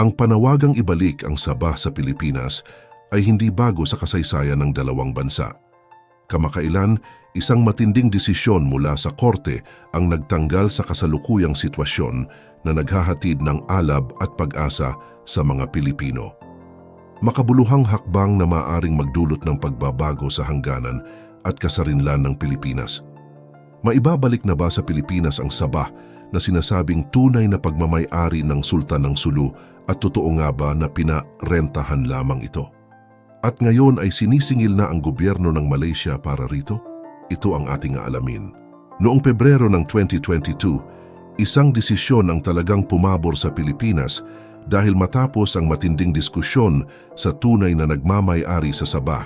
Ang panawagang ibalik ang Sabah sa Pilipinas ay hindi bago sa kasaysayan ng dalawang bansa. Kamakailan, isang matinding desisyon mula sa korte ang nagtanggal sa kasalukuyang sitwasyon na naghahatid ng alab at pag-asa sa mga Pilipino. Makabuluhang hakbang na maaring magdulot ng pagbabago sa hangganan at kasarinlan ng Pilipinas. Maibabalik na ba sa Pilipinas ang Sabah na sinasabing tunay na pagmamay-ari ng Sultan ng Sulu at totoo nga ba na pinarentahan lamang ito? At ngayon ay sinisingil na ang gobyerno ng Malaysia para rito? Ito ang ating aalamin. Noong Pebrero ng 2022, isang desisyon ang talagang pumabor sa Pilipinas dahil matapos ang matinding diskusyon sa tunay na nagmamay-ari sa Sabah,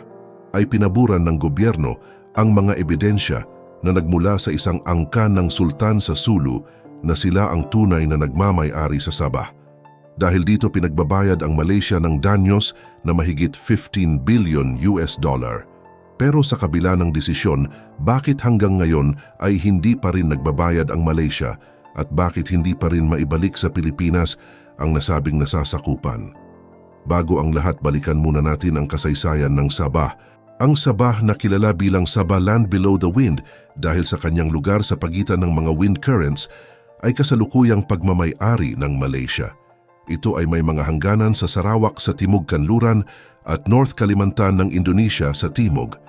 ay pinaburan ng gobyerno ang mga ebidensya na nagmula sa isang angkan ng sultan sa Sulu na sila ang tunay na nagmamay-ari sa Sabah. Dahil dito pinagbabayad ang Malaysia ng danyos na mahigit 15 billion US dollar. Pero sa kabila ng desisyon, bakit hanggang ngayon ay hindi pa rin nagbabayad ang Malaysia at bakit hindi pa rin maibalik sa Pilipinas ang nasabing nasasakupan? Bago ang lahat, balikan muna natin ang kasaysayan ng Sabah. Ang Sabah na kilala bilang Sabah Land Below the Wind dahil sa kanyang lugar sa pagitan ng mga wind currents ay kasalukuyang pagmamay-ari ng Malaysia. Ito ay may mga hangganan sa Sarawak sa Timog Kanluran at North Kalimantan ng Indonesia sa Timog.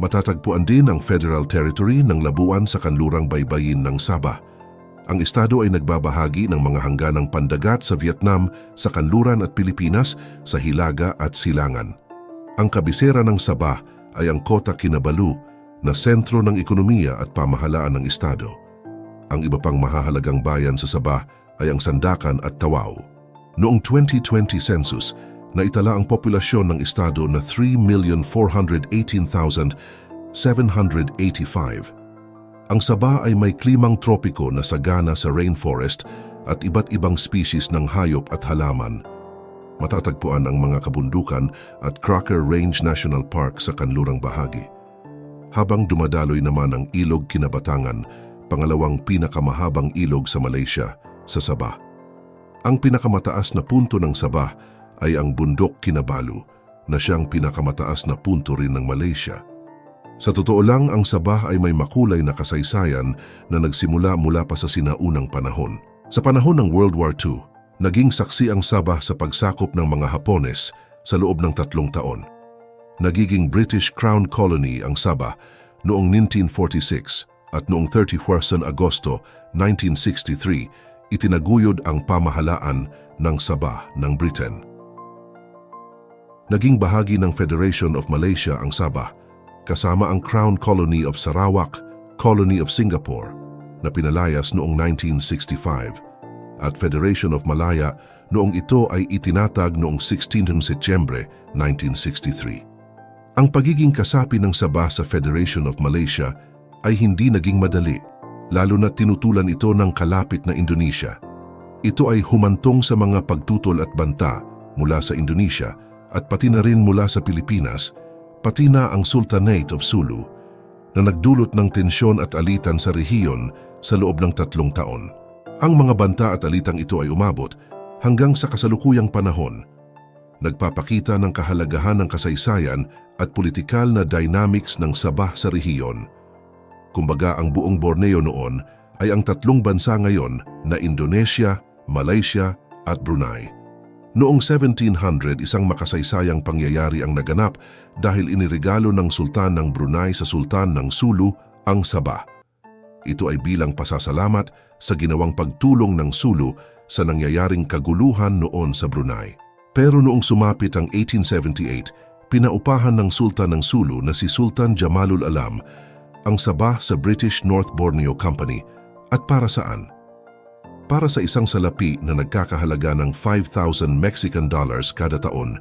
Matatagpuan din ang Federal Territory ng Labuan sa kanlurang baybayin ng Sabah. Ang estado ay nagbabahagi ng mga hangganang pandagat sa Vietnam, sa Kanluran at Pilipinas, sa Hilaga at Silangan. Ang kabisera ng Sabah ay ang Kota Kinabalu na sentro ng ekonomiya at pamahalaan ng estado. Ang iba pang mahahalagang bayan sa Sabah ay ang Sandakan at Tawau. Noong 2020 census, naitala ang populasyon ng estado na 3,418,785. Ang Sabah ay may klimang tropiko na sagana sa rainforest at iba't ibang species ng hayop at halaman. Matatagpuan ang mga kabundukan at Crocker Range National Park sa kanlurang bahagi. Habang dumadaloy naman ang Ilog Kinabatangan, pangalawang pinakamahabang ilog sa Malaysia, sa Sabah. Ang pinakamataas na punto ng Sabah ay ang Bundok Kinabalu na siyang pinakamataas na punto rin ng Malaysia. Sa totoo lang, ang Sabah ay may makulay na kasaysayan na nagsimula mula pa sa sinaunang panahon. Sa panahon ng World War II, naging saksi ang Sabah sa pagsakop ng mga Hapones sa loob ng tatlong taon. Nagiging British Crown Colony ang Sabah noong 1946 at noong 31 Agosto 1963 itinaguyod ang pamahalaan ng Sabah ng Britain. Naging bahagi ng Federation of Malaysia ang Sabah, kasama ang Crown Colony of Sarawak, Colony of Singapore, na pinalayas noong 1965, at Federation of Malaya noong ito ay itinatag noong 16 Setyembre 1963. Ang pagiging kasapi ng Sabah sa Federation of Malaysia ay hindi naging madali, lalo na tinutulan ito ng kalapit na Indonesia. Ito ay humantong sa mga pagtutol at banta mula sa Indonesia at pati na rin mula sa Pilipinas, pati na ang Sultanate of Sulu, na nagdulot ng tensyon at alitan sa rehiyon sa loob ng tatlong taon. Ang mga banta at alitang ito ay umabot hanggang sa kasalukuyang panahon. Nagpapakita ng kahalagahan ng kasaysayan at politikal na dynamics ng Sabah sa rehiyon. Kumbaga ang buong Borneo noon ay ang tatlong bansa ngayon na Indonesia, Malaysia at Brunei. Noong 1700, isang makasaysayang pangyayari ang naganap dahil iniregalo ng Sultan ng Brunei sa Sultan ng Sulu ang Sabah. Ito ay bilang pasasalamat sa ginawang pagtulong ng Sulu sa nangyayaring kaguluhan noon sa Brunei. Pero noong sumapit ang 1878, pinaupahan ng Sultan ng Sulu na si Sultan Jamalul Alam ang Sabah sa British North Borneo Company at para saan? Para sa isang salapi na nagkakahalaga ng 5,000 Mexican dollars kada taon,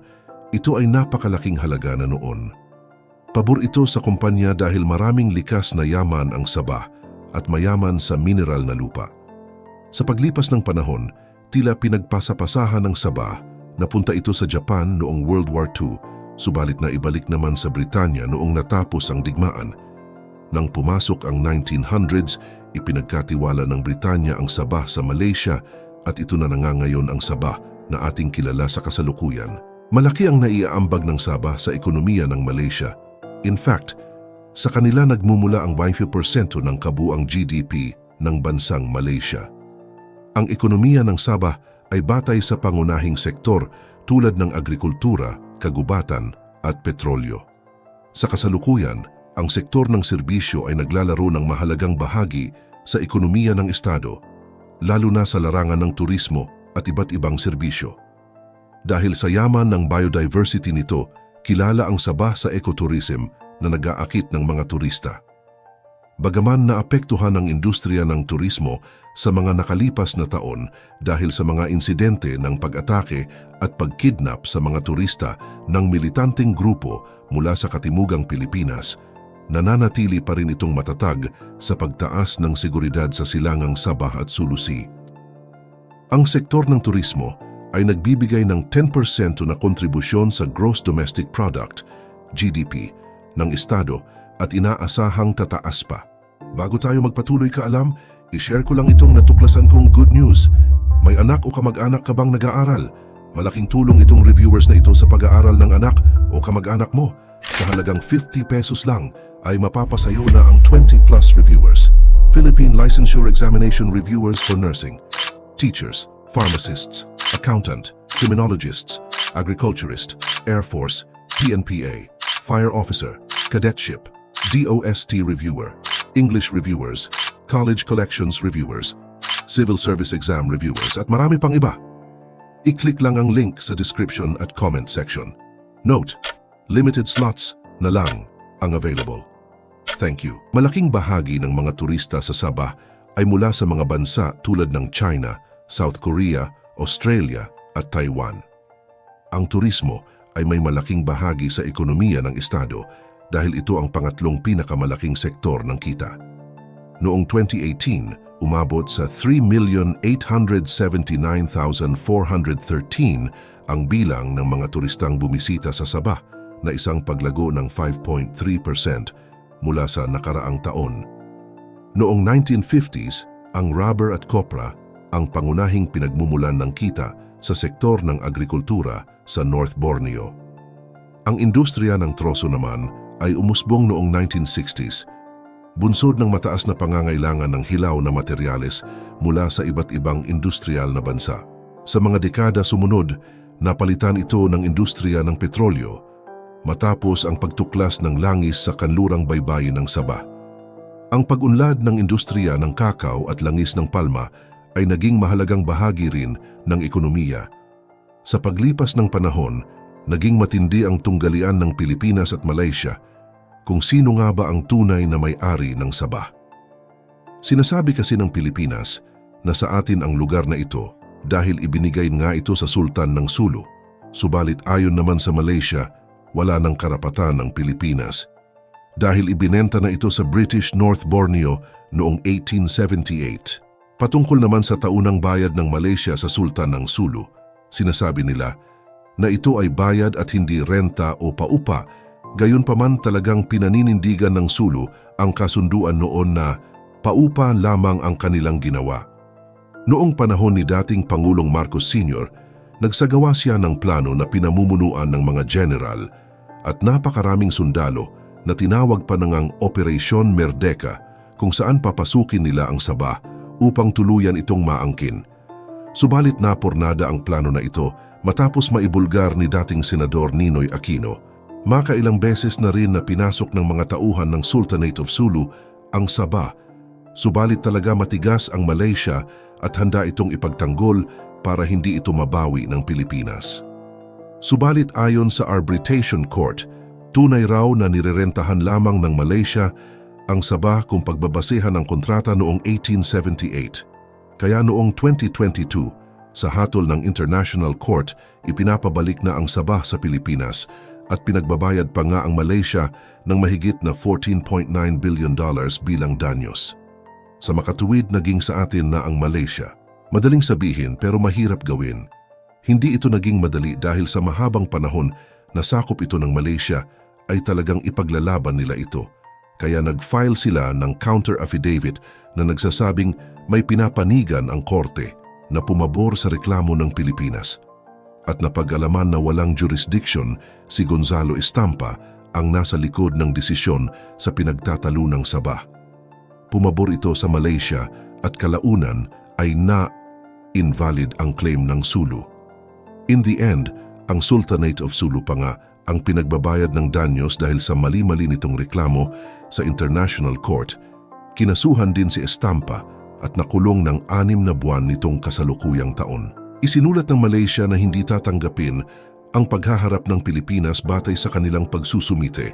ito ay napakalaking halaga na noon. Pabor ito sa kumpanya dahil maraming likas na yaman ang Sabah at mayaman sa mineral na lupa. Sa paglipas ng panahon, tila pinagpasapasahan ng Sabah napunta ito sa Japan noong World War II, subalit na ibalik naman sa Britanya noong natapos ang digmaan. Nang pumasok ang 1900s, ipinagkatiwala ng Britanya ang Sabah sa Malaysia at ito na nangangayon ang Sabah na ating kilala sa kasalukuyan. Malaki ang naiaambag ng Sabah sa ekonomiya ng Malaysia. In fact, sa kanila nagmumula ang 20% ng kabuang GDP ng bansang Malaysia. Ang ekonomiya ng Sabah ay batay sa pangunahing sektor tulad ng agrikultura, kagubatan at petrolyo. Sa kasalukuyan, ang sektor ng serbisyo ay naglalaro ng mahalagang bahagi sa ekonomiya ng Estado, lalo na sa larangan ng turismo at iba't ibang serbisyo. Dahil sa yaman ng biodiversity nito, kilala ang Sabah sa ecotourism na nag-aakit ng mga turista. Bagaman naapektuhan ang industriya ng turismo sa mga nakalipas na taon dahil sa mga insidente ng pag-atake at pagkidnap sa mga turista ng militanteng grupo mula sa katimugang Pilipinas, nananatili pa rin itong matatag sa pagtaas ng seguridad sa silangang Sabah at Sulusi. Ang sektor ng turismo ay nagbibigay ng 10% na kontribusyon sa Gross Domestic Product, GDP, ng Estado at inaasahang tataas pa. Bago tayo magpatuloy ka alam, i-share ko lang itong natuklasan kong good news. May anak o kamag-anak ka bang nag-aaral? Malaking tulong itong reviewers na ito sa pag-aaral ng anak o kamag-anak mo. Sa halagang 50 pesos lang ay mapapasayo na ang 20 plus reviewers. Philippine Licensure Examination Reviewers for Nursing, Teachers, Pharmacists, Accountant, Criminologists, Agriculturist, Air Force, PNPA, Fire Officer, Cadetship, DOST Reviewer, English Reviewers, College Collections Reviewers, Civil Service Exam Reviewers at marami pang iba. I-click lang ang link sa description at comment section. Note, limited slots na lang ang available. Thank you. Malaking bahagi ng mga turista sa Sabah ay mula sa mga bansa tulad ng China, South Korea, Australia at Taiwan. Ang turismo ay may malaking bahagi sa ekonomiya ng estado dahil ito ang pangatlong pinakamalaking sektor ng kita. Noong 2018, umabot sa 3,879,413 ang bilang ng mga turistang bumisita sa Sabah na isang paglago ng 5.3% mula sa nakaraang taon. Noong 1950s, ang rubber at copra ang pangunahing pinagmumulan ng kita sa sektor ng agrikultura sa North Borneo. Ang industriya ng troso naman ay umusbong noong 1960s. Bunsod ng mataas na pangangailangan ng hilaw na materyales mula sa iba't ibang industrial na bansa. Sa mga dekada sumunod, napalitan ito ng industriya ng petrolyo matapos ang pagtuklas ng langis sa kanlurang baybayin ng Sabah. Ang pag-unlad ng industriya ng kakao at langis ng palma ay naging mahalagang bahagi rin ng ekonomiya. Sa paglipas ng panahon, naging matindi ang tunggalian ng Pilipinas at Malaysia kung sino nga ba ang tunay na may-ari ng Sabah. Sinasabi kasi ng Pilipinas na sa atin ang lugar na ito dahil ibinigay nga ito sa Sultan ng Sulu. Subalit ayon naman sa Malaysia, wala ng karapatan ng Pilipinas dahil ibinenta na ito sa British North Borneo noong 1878. Patungkol naman sa taunang bayad ng Malaysia sa Sultan ng Sulu, sinasabi nila na ito ay bayad at hindi renta o paupa, gayon paman talagang pinaninindigan ng Sulu ang kasunduan noon na paupa lamang ang kanilang ginawa. Noong panahon ni dating Pangulong Marcos Sr., nagsagawa siya ng plano na pinamumunuan ng mga general at napakaraming sundalo na tinawag pa ng Operation Merdeka kung saan papasukin nila ang Sabah upang tuluyan itong maangkin. Subalit napornada ang plano na ito matapos maibulgar ni dating Senador Ninoy Aquino. Makailang beses na rin na pinasok ng mga tauhan ng Sultanate of Sulu ang Sabah. Subalit talaga matigas ang Malaysia at handa itong ipagtanggol para hindi ito mabawi ng Pilipinas. Subalit ayon sa Arbitration Court, tunay raw na nirerentahan lamang ng Malaysia ang Sabah kung pagbabasehan ng kontrata noong 1878. Kaya noong 2022, sa hatol ng International Court, ipinapabalik na ang Sabah sa Pilipinas at pinagbabayad pa nga ang Malaysia ng mahigit na 14.9 billion dollars bilang danyos. Sa makatuwid naging sa atin na ang Malaysia. Madaling sabihin pero mahirap gawin. Hindi ito naging madali dahil sa mahabang panahon na sakop ito ng Malaysia ay talagang ipaglalaban nila ito kaya nag-file sila ng counter affidavit na nagsasabing may pinapanigan ang korte na pumabor sa reklamo ng Pilipinas. at napag-alaman na walang jurisdiction si Gonzalo Estampa ang nasa likod ng desisyon sa pinagtatalo ng Sabah. Pumabor ito sa Malaysia at kalaunan ay na-invalid ang claim ng Sulu. In the end, ang Sultanate of Sulu pa nga ang pinagbabayad ng danyos dahil sa mali-mali nitong reklamo sa International Court. Kinasuhan din si Estampa at nakulong ng anim na buwan nitong kasalukuyang taon. Isinulat ng Malaysia na hindi tatanggapin ang paghaharap ng Pilipinas batay sa kanilang pagsusumite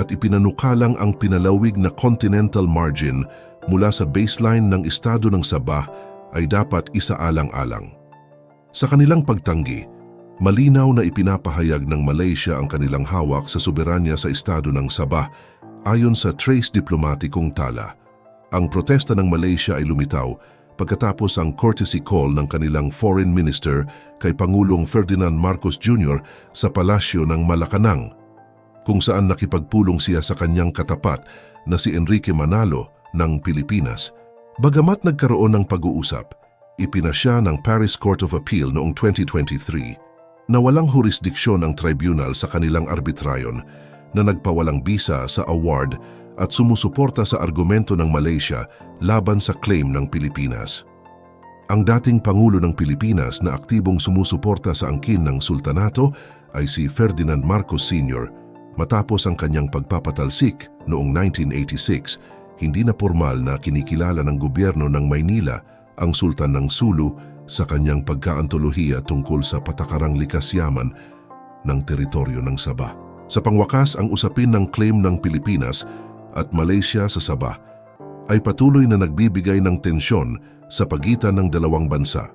at ipinanukalang ang pinalawig na continental margin mula sa baseline ng estado ng Sabah ay dapat isaalang-alang. Sa kanilang pagtanggi, malinaw na ipinapahayag ng Malaysia ang kanilang hawak sa soberanya sa estado ng Sabah ayon sa trace diplomatikong tala. Ang protesta ng Malaysia ay lumitaw pagkatapos ang courtesy call ng kanilang foreign minister kay Pangulong Ferdinand Marcos Jr. sa palasyo ng Malacanang, kung saan nakipagpulong siya sa kanyang katapat na si Enrique Manalo ng Pilipinas. Bagamat nagkaroon ng pag-uusap, ipinasya ng Paris Court of Appeal noong 2023 na walang jurisdiksyon ang tribunal sa kanilang arbitrayon na nagpawalang bisa sa award at sumusuporta sa argumento ng Malaysia laban sa claim ng Pilipinas. Ang dating Pangulo ng Pilipinas na aktibong sumusuporta sa angkin ng sultanato ay si Ferdinand Marcos Sr. Matapos ang kanyang pagpapatalsik noong 1986, hindi na formal na kinikilala ng gobyerno ng Maynila ang Sultan ng Sulu sa kanyang pagkaantolohiya tungkol sa patakarang likas yaman ng teritoryo ng Sabah. Sa pangwakas, ang usapin ng claim ng Pilipinas at Malaysia sa Sabah ay patuloy na nagbibigay ng tensyon sa pagitan ng dalawang bansa.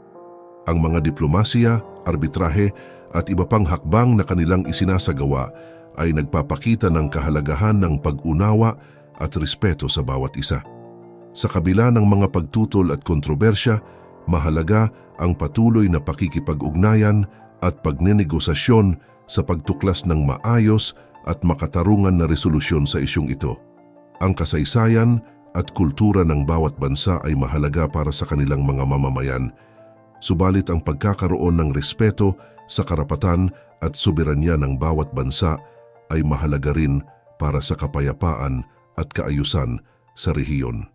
Ang mga diplomasya, arbitrahe at iba pang hakbang na kanilang isinasagawa ay nagpapakita ng kahalagahan ng pag-unawa at respeto sa bawat isa. Sa kabila ng mga pagtutol at kontrobersya, mahalaga ang patuloy na pakikipag-ugnayan at pagninegosasyon sa pagtuklas ng maayos at makatarungan na resolusyon sa isyong ito. Ang kasaysayan at kultura ng bawat bansa ay mahalaga para sa kanilang mga mamamayan, subalit ang pagkakaroon ng respeto sa karapatan at soberanya ng bawat bansa ay mahalaga rin para sa kapayapaan at kaayusan sa rehiyon.